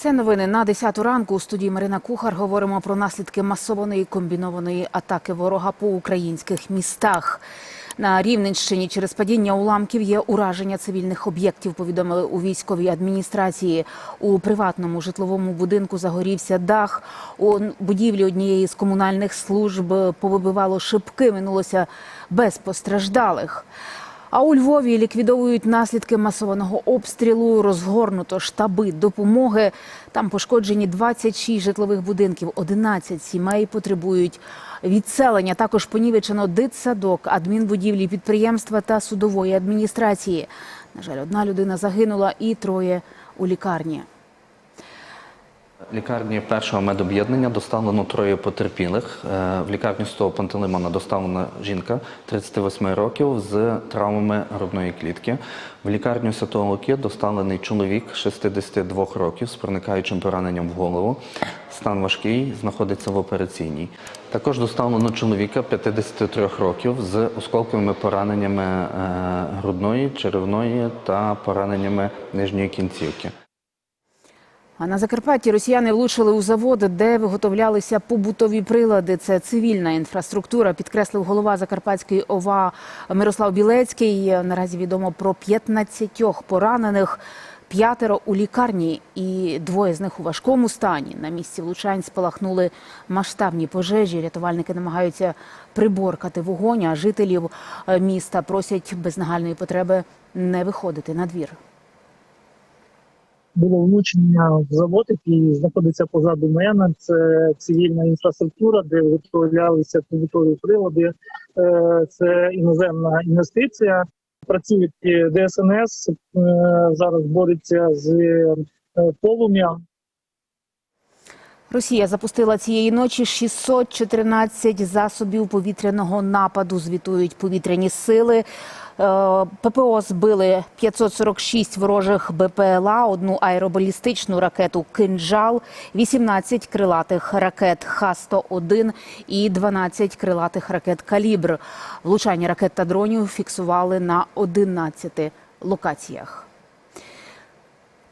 Це новини на 10 ранку. У студії Марина Кухар говоримо про наслідки масованої комбінованої атаки ворога по українських містах. На Рівненщині через падіння уламків є ураження цивільних об'єктів. Повідомили у військовій адміністрації. У приватному житловому будинку загорівся дах. У будівлі однієї з комунальних служб повибивало шибки. Минулося без постраждалих. А у Львові ліквідовують наслідки масованого обстрілу. Розгорнуто штаби допомоги. Там пошкоджені 26 житлових будинків. 11 сімей потребують відселення. Також понівечено дитсадок, адмінбудівлі, підприємства та судової адміністрації. На жаль, одна людина загинула і троє у лікарні. Лікарні першого медоб'єднання доставлено троє потерпілих. Е, В лікарню з того Пантелеймона доставлена жінка 38 років з травмами грудної клітки. В лікарню Святого Луки доставлений чоловік 62 років з проникаючим пораненням в голову. Стан важкий, знаходиться в операційній. Також доставлено чоловіка 53 років з осколковими пораненнями е, грудної, черевної та пораненнями нижньої кінцівки. А на Закарпатті росіяни влучили у заводи, де виготовлялися побутові прилади. Це цивільна інфраструктура, підкреслив голова Закарпатської ОВА Мирослав Білецький. Наразі відомо про 15 поранених. П'ятеро у лікарні і двоє з них у важкому стані. На місці влучань спалахнули масштабні пожежі. Рятувальники намагаються приборкати вогонь, а жителів е, міста просять без нагальної потреби не виходити на двір. Було влучення в завод, який знаходиться позаду мене. Це цивільна інфраструктура, де виготовлялися побутові прилади. Е, Це іноземна інвестиція. Працюють ДСНС е, зараз бореться з е, полум'ям. Росія запустила цієї ночі 614 засобів повітряного нападу. Звітують повітряні сили. Е, ППО збили 546 ворожих БПЛА, одну аеробалістичну ракету «Кинджал», 18 крилатих ракет Х-101 і 12 крилатих ракет «Калібр». Влучання ракет та дронів фіксували на 11 локаціях.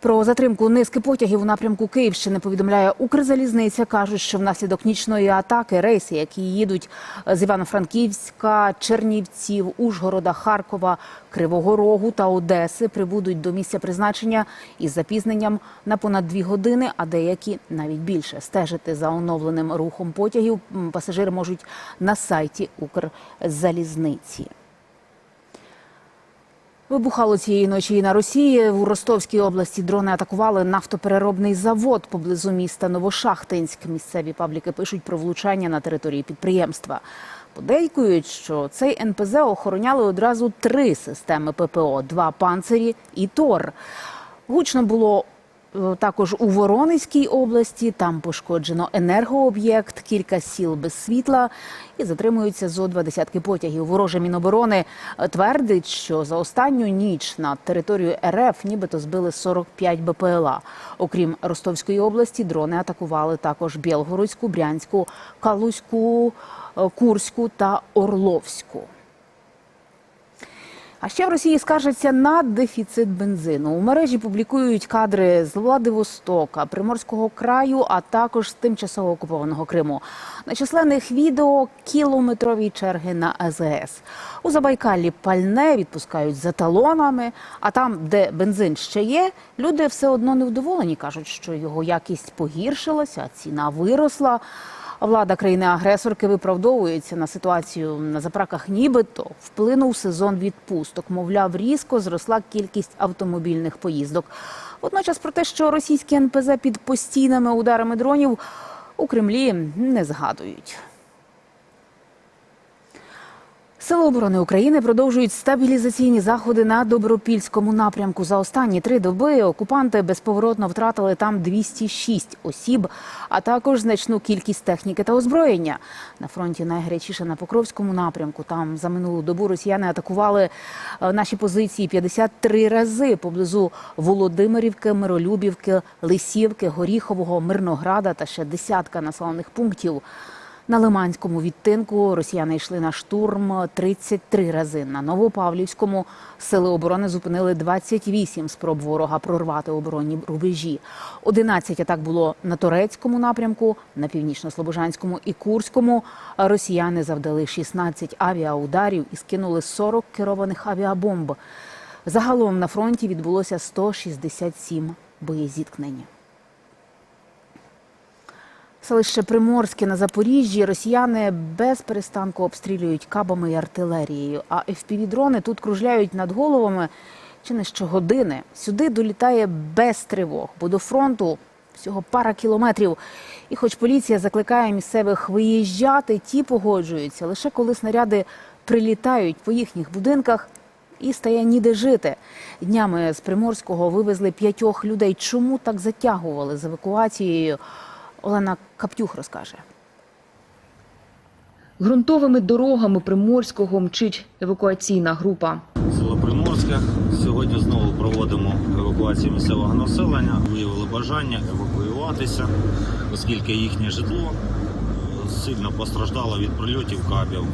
Про затримку низки потягів у напрямку Київщини повідомляє Укрзалізниця. Кажуть, що внаслідок нічної атаки рейси, які їдуть з Івано-Франківська, Чернівців, Ужгорода, Харкова, Кривого Рогу та Одеси, прибудуть до місця призначення із запізненням на понад дві години, а деякі навіть більше. Стежити за оновленим рухом потягів пасажири можуть на сайті Укрзалізниці. Вибухало цієї ночі і на Росії. У Ростовській області дрони атакували нафтопереробний завод поблизу міста Новошахтинськ. Місцеві пабліки пишуть про влучання на території підприємства. Подейкують, що цей НПЗ охороняли одразу три системи ППО: два панцирі і ТОР. Гучно було також у Воронезькій області. Там пошкоджено енергооб'єкт, кілька сіл без світла і затримуються зо два десятки потягів. Вороже Міноборони е, твердить, що за останню ніч на територію РФ нібито збили 45 БПЛА. Окрім Ростовської області, дрони атакували також Білгородську, Брянську, Калузьку, е, Курську та Орловську. А ще в Росії скаржаться на дефіцит бензину. У мережі публікують кадри з Владивостока, Приморського краю, а також з тимчасово окупованого Криму. На численних відео кілометрові черги на АЗС. У Забайкалі пальне відпускають за талонами. А там, де бензин ще є, люди все одно невдоволені. кажуть, що його якість погіршилася, ціна виросла. Влада країни-агресорки виправдовується на ситуацію на запраках, нібито вплинув сезон відпусток. Мовляв, різко зросла кількість автомобільних поїздок. Водночас про те, що російські НПЗ під постійними ударами дронів у Кремлі не згадують. Сили оборони України продовжують стабілізаційні заходи на Добропільському напрямку. За останні три доби окупанти безповоротно втратили там 206 осіб, а також значну кількість техніки та озброєння. На фронті найгарячіше на Покровському напрямку. Там за минулу добу росіяни атакували е, наші позиції 53 рази поблизу Володимирівки, Миролюбівки, Лисівки, Горіхового, Мирнограда та ще десятка населених пунктів. На Лиманському відтинку росіяни йшли на штурм 33 рази. На Новопавлівському сили оборони зупинили 28 спроб ворога прорвати оборонні рубежі. 11 атак було на Торецькому напрямку, на північно-слобожанському і Курському. Росіяни завдали 16 авіаударів і скинули 40 керованих авіабомб. Загалом на фронті відбулося 167 боєзіткнень. Селище Приморське на Запоріжжі росіяни без перестанку обстрілюють кабами і артилерією. А FPV-дрони тут кружляють над головами чи не щогодини. Сюди долітає без тривог, бо до фронту всього пара кілометрів. І хоч поліція закликає місцевих виїжджати, ті погоджуються лише коли снаряди прилітають по їхніх будинках. І стає ніде жити. Днями з Приморського вивезли п'ятьох людей. Чому так затягували з евакуацією? Олена Каптюх розкаже. Грунтовими дорогами Приморського мчить евакуаційна група. Село Приморське. Сьогодні знову проводимо евакуацію місцевого населення. Виявили бажання евакуюватися, оскільки їхнє житло сильно постраждало від прильотів кабів.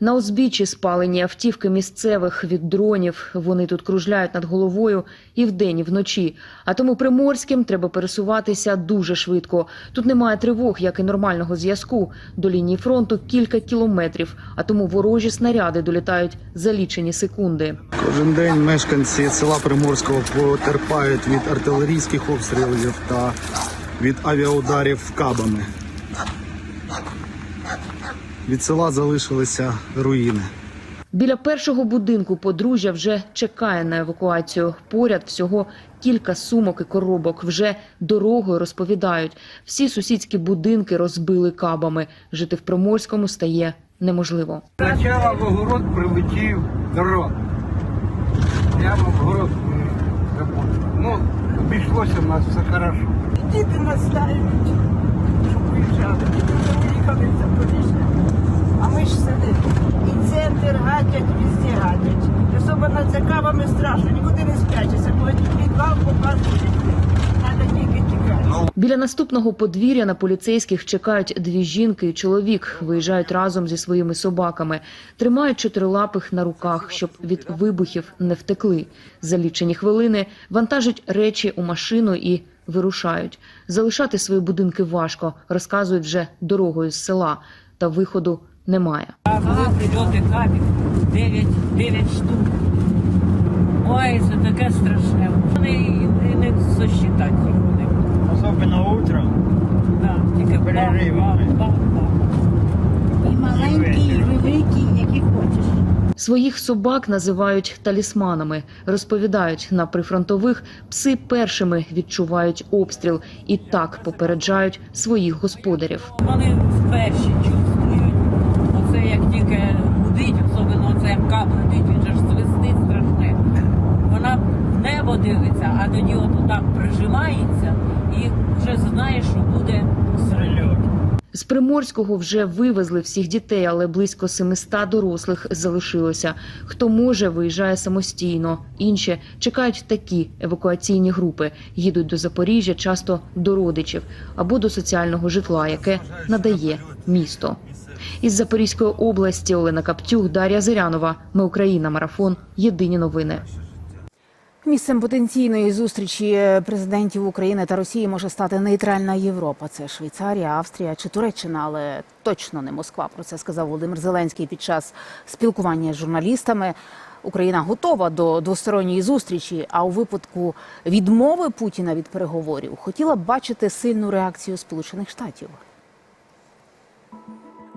На узбіччі спалені автівки місцевих від дронів. Вони тут кружляють над головою і вдень, і вночі. А тому приморським треба пересуватися дуже швидко. Тут немає тривог, як і нормального зв'язку. До лінії фронту кілька кілометрів, а тому ворожі снаряди долітають за лічені секунди. Кожен день мешканці села Приморського потерпають від артилерійських обстрілів та від авіаударів кабами. Від села залишилися руїни. Біля першого будинку подружжя вже чекає на евакуацію. Поряд всього кілька сумок і коробок. Вже дорогою розповідають. Всі сусідські будинки розбили кабами. Жити в Приморському стає неможливо. Сначала в огород прилетів дрон. Прямо в огород. Ну, обійшлося в нас все хорошо. Діти настають, щоб виїжджали. Діти вже уїхали в Запоріжжя. А ми ж сидимо. І центр гадять, везде гадять. Особливо це кавами страшно, нікуди не спрячешся. Бо підвал тільки тікати. Біля наступного подвір'я на поліцейських чекають дві жінки і чоловік. Виїжджають разом зі своїми собаками, тримають чотирилапих на руках, щоб від вибухів не втекли. За лічені хвилини вантажать речі у машину і вирушають. Залишати свої будинки важко, розказують вже дорогою з села, та виходу немає. Були прильоти кабів 9, 9 штук. Ой, це таке страшне. Вони і, не сосчитати їх вони. Особливо утром. Да, тільки Переривами. І маленькі, і великі, які хочеш. Своїх собак називають талісманами. Розповідають, на прифронтових пси першими відчувають обстріл і так попереджають своїх господарів. Вони перші чувствують. Тільки гудить, особливо оце як гудить, він же ж свистить страшне. Вона в небо дивиться, а тоді от так прижимається і вже знає, що буде прильот. З Приморського вже вивезли всіх дітей, але близько 700 дорослих залишилося. Хто може, виїжджає самостійно. Інші чекають такі евакуаційні групи. Їдуть до Запоріжжя, часто до родичів або до соціального житла, яке надає місто. Із Запорізької області Олена Каптюх, Дар'я Зирянова. Ми Україна. Марафон. Єдині новини. Місцем потенційної зустрічі президентів України та Росії може стати нейтральна Європа. Це Швейцарія, Австрія чи Туреччина, але точно не Москва. Про це сказав Володимир Зеленський під час спілкування з журналістами. Україна готова до двосторонньої зустрічі. А у випадку відмови Путіна від переговорів хотіла б бачити сильну реакцію Сполучених Штатів.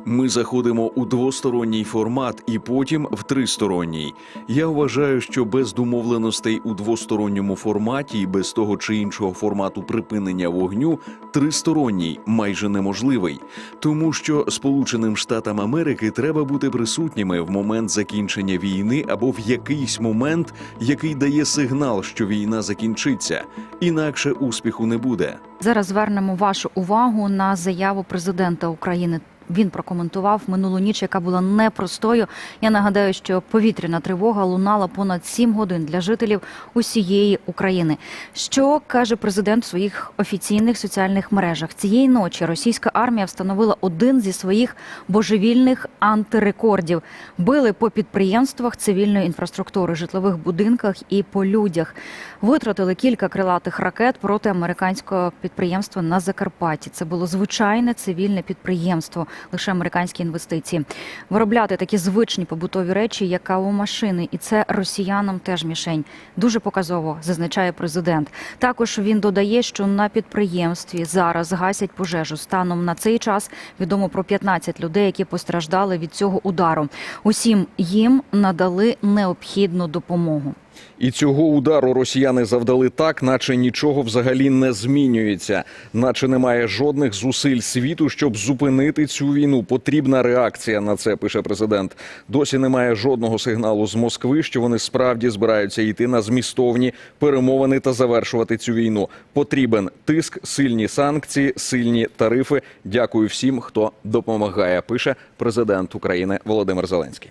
Ми заходимо у двосторонній формат і потім в тристоронній. Я вважаю, що без домовленостей у двосторонньому форматі і без того чи іншого формату припинення вогню тристоронній майже неможливий, тому що Сполученим Штатам Америки треба бути присутніми в момент закінчення війни або в якийсь момент, який дає сигнал, що війна закінчиться, інакше успіху не буде. Зараз звернемо вашу увагу на заяву президента України він прокоментував минулу ніч, яка була непростою. Я нагадаю, що повітряна тривога лунала понад 7 годин для жителів усієї України. Що каже президент в своїх офіційних соціальних мережах? Цієї ночі російська армія встановила один зі своїх божевільних антирекордів. Били по підприємствах цивільної інфраструктури, житлових будинках і по людях. Витратили кілька крилатих ракет проти американського підприємства на Закарпатті. Це було звичайне цивільне підприємство, лише американські інвестиції. Виробляти такі звичні побутові речі, як кавомашини, і це росіянам теж мішень. Дуже показово зазначає президент. Також він додає, що на підприємстві зараз гасять пожежу. Станом на цей час відомо про 15 людей, які постраждали від цього удару. Усім їм надали необхідну допомогу. І цього удару росіяни завдали так, наче нічого взагалі не змінюється, наче немає жодних зусиль світу, щоб зупинити цю війну. Потрібна реакція на це, пише президент. Досі немає жодного сигналу з Москви, що вони справді збираються йти на змістовні перемовини та завершувати цю війну. Потрібен тиск, сильні санкції, сильні тарифи. Дякую всім, хто допомагає. Пише президент України Володимир Зеленський.